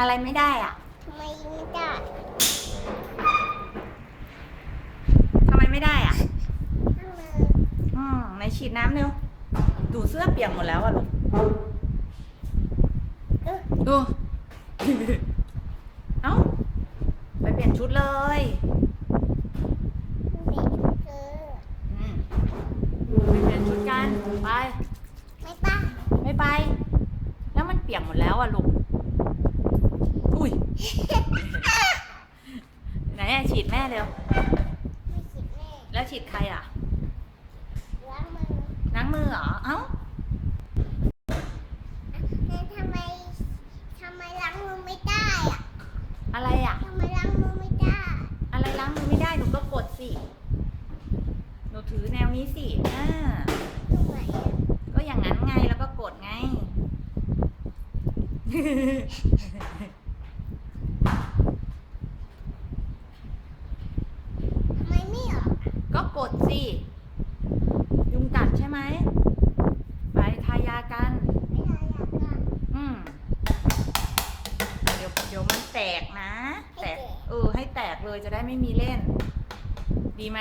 อะไรไม่ได้อะทำไมไม่ได้ทำไมไม่ได้อะทำไมอืมไหนฉีดน้ำเร็วดูเสื้อเปียกหมดแล้วอะลูกเออดูเอ้าไปเปลี่ยนชุดเลยไม่เจออืมไปเปลี่ยนชุดกันไป ไม่ป้าไม่ไป แล้วมันเปียกหมดแล้วอะลูก อุ้ย ไหนอะฉีดแม่เร็ว ไม่คิดแม่แล้วฉีดใครอะ ล้างมือล้างมือเหรอ เอ้าแล้วทำไมทำไมล้างมือไม่ได้อะอะไรอะ ทำไมล้างมือไม่ได้ อะไรล้างมือไม่ได้ หนูก็กดสิ หนูถือแนวนี้สิอ่าตรงไหนอะก็อย่างนั้นไง แล้วก็กดไง ทำไมไม่ออกอะ ก็กดสิ ยุงกัดใช่ไหม ไปทายากันไม่ได้อยากอะอืมเดี๋ยวเดี๋ยวมันแตกนะ แตก เออ ให้แตกเลยจะได้ไม่มีเล่น ดีไหม